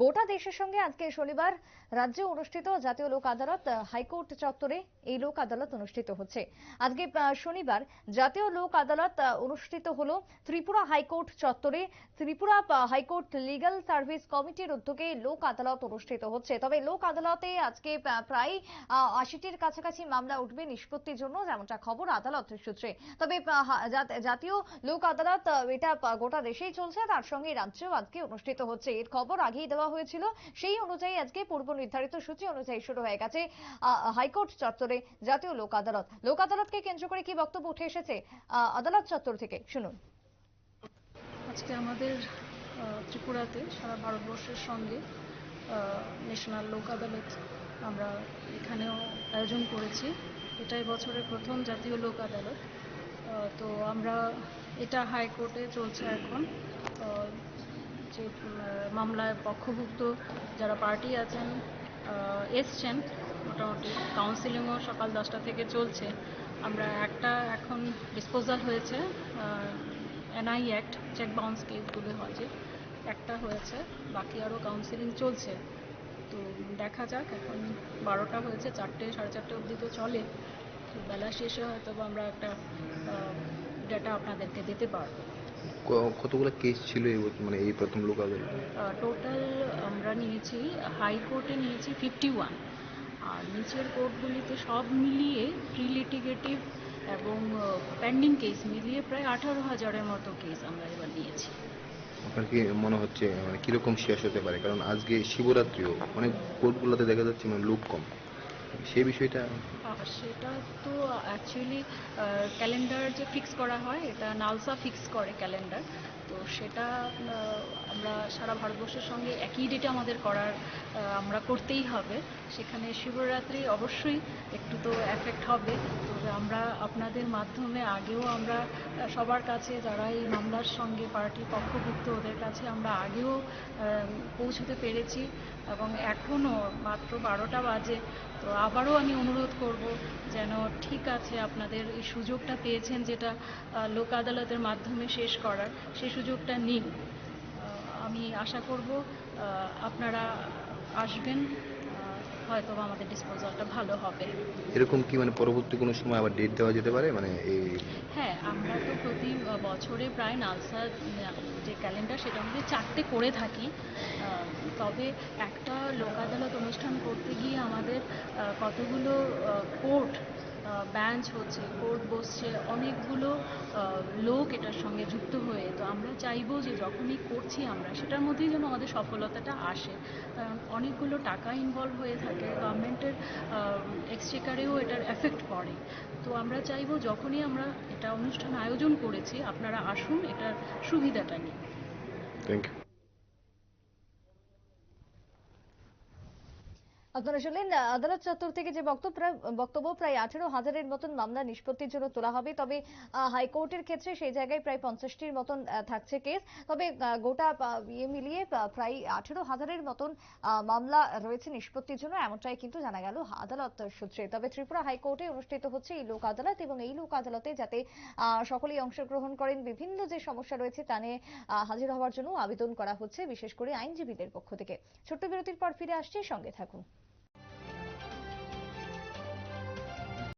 গোটা দেশের সঙ্গে আজকে শনিবার রাজ্যে অনুষ্ঠিত জাতীয় লোক আদালত হাইকোর্ট চত্বরে এই লোক আদালত অনুষ্ঠিত হচ্ছে। আজকে শনিবার জাতীয় লোক আদালত অনুষ্ঠিত হলো ত্রিপুরা হাইকোর্ট চত্বরে। ত্রিপুরা হাইকোর্ট লিগ্যাল সার্ভিস কমিটির উদ্যোগে লোক আদালত অনুষ্ঠিত হচ্ছে। তবে লোক আদালতে আজকে প্রায় আশিটির কাছাকাছি মামলা উঠবে নিষ্পত্তির জন্য, যেমনটা খবর আদালত সূত্রে। তবে জাতীয় লোক আদালত এটা গোটা দেশেই চলছে, তার সঙ্গে রাজ্যেও আজকে অনুষ্ঠিত হচ্ছে। এর খবর আগেই দেওয়া হয়েছিল। সেই অনুযায়ী আজকে পূর্ব নির্ধারিত সূচি অনুযায়ী শুরু হয়ে গেছে হাইকোর্ট চত্বরে জাতীয় লোক আদালত। লোক আদালতকে কেন্দ্র করে কি বক্তব্য উঠে এসেছে? আদালত চত্বর থেকে শুনুন। আজকে আমাদের ত্রিপুরাতে সারা ভারতবর্ষের সঙ্গে ন্যাশনাল লোক আদালত আমরা এখানেও আয়োজন করেছি। এটাই বছরের প্রথম জাতীয় লোক আদালত। তো আমরা এটা হাইকোর্টে চলছে এখন। যে মামলায় পক্ষভুক্ত যারা পার্টি আছেন এসছেন, মোটামুটি কাউন্সিলিংও সকাল দশটা থেকে চলছে। আমরা একটা এখন ডিসপোজাল হয়েছে এনআই অ্যাক্ট চেক বাউন্স কেসগুলো হয় যে, একটা হয়েছে, বাকি আরও কাউন্সিলিং চলছে। তো দেখা যাক, এখন বারোটা হয়েছে, চারটে, সাড়ে চারটে অবধি তো চলে। বেলা শেষে হয়তো আমরা একটা ডেটা আপনাদেরকে দিতে পারব। কতগুলো কেস ছিল এই মানে এই প্রথম লোক আদালত টোটাল আমরা নিয়েছি হাইকোর্টে নিয়েছি ফিফটি ওয়ান আর নিচের কোর্টগুলিতে সব মিলিয়ে প্রি লিটিগেটিভ এবং পেন্ডিং কেস মিলিয়ে প্রায় আঠারো হাজারের মতো কেস আমরা এবার নিয়েছি। আপনার কি মনে হচ্ছে মানে কীরকম শেষ হতে পারে? কারণ আজকে শিবরাত্রিও অনেক কোর্টগুলোতে দেখা যাচ্ছে মানে লোক কম। সেই বিষয়টা? সেটা তো অ্যাকচুয়ালি ক্যালেন্ডার যে ফিক্স করা হয়, এটা নালসা ফিক্স করে ক্যালেন্ডার তো সেটা আমরা সারা ভারতবর্ষের সঙ্গে একই ডেটে আমাদের করার আমরা করতেই হবে। সেখানে শিবরাত্রি অবশ্যই একটু তো এফেক্ট হবে। তবে আমরা আপনাদের মাধ্যমে আগেও আমরা সবার কাছে যারা এই মামলার সঙ্গে পার্টি পক্ষভুক্ত, ওদের কাছে আমরা আগেও পৌঁছতে পেরেছি এবং এখনও মাত্র বারোটা বাজে। তো আবারও আমি অনুরোধ করব যেন ঠিক আছে আপনাদের এই সুযোগটা পেয়েছেন যেটা লোক আদালতের মাধ্যমে শেষ করার। সেই সুযোগটা নিন। আমি আশা করব আপনারা আসবেন হয়তো বা আমাদের ডিসপোজালটা ভালো হবে। এরকম কি মানে পরবর্তী কোনো সময় আবার ডেট দেওয়া যেতে পারে? মানে এই হ্যাঁ আমরা তো প্রতি বছরে প্রায় নালসা যে ক্যালেন্ডার সেটা আমাদের চারটে করে থাকি। তবে একটা লোক আদালত অনুষ্ঠান করতে গিয়ে আমাদের কতগুলো কোর্ট বেঞ্চ হচ্ছে, কোর্ট বসছে, অনেকগুলো লোক এটার সঙ্গে যুক্ত হয়ে, তো আমরা চাইব যে যখনই করছি আমরা, সেটার মধ্যেই যেন আমাদের সফলতাটা আসে। কারণ অনেকগুলো টাকা ইনভলভ হয়ে থাকে গভর্নমেন্টের এক্সচেকারেও এটার এফেক্ট পড়ে। তো আমরা চাইব যখনই আমরা এটা অনুষ্ঠান আয়োজন করেছি, আপনারা আসুন, এটার সুবিধাটা নিন। থ্যাংক ইউ আপনারা শুনলেন, আদালত চত্বর থেকে যে বক্তব্য প্রায়- আঠেরো হাজারের মতন মামলা নিষ্পত্তির জন্য তোলা হবে, তবে হাইকোর্টের ক্ষেত্রে সেই জায়গায় প্রায় পঞ্চাশটির মতন থাকছে কেস। তবে গোটা ইয়ে মিলিয়ে প্রায় আঠেরো হাজারের মতন মামলা রয়েছে নিষ্পত্তির জন্য, এমনটাই কিন্তু জানা গেল আদালত সূত্রে। তবে ত্রিপুরা হাইকোর্টে অনুষ্ঠিত হচ্ছে এই লোক আদালত এবং এই লোক আদালতে যাতে সকলেই অংশগ্রহণ করেন, বিভিন্ন যে সমস্যা রয়েছে তা নিয়ে হাজির হওয়ার জন্য আবেদন করা হচ্ছে, বিশেষ করে আইনজীবীদের পক্ষ থেকে। ছোট্ট বিরতির পর ফিরে আসছে, সঙ্গে থাকুন।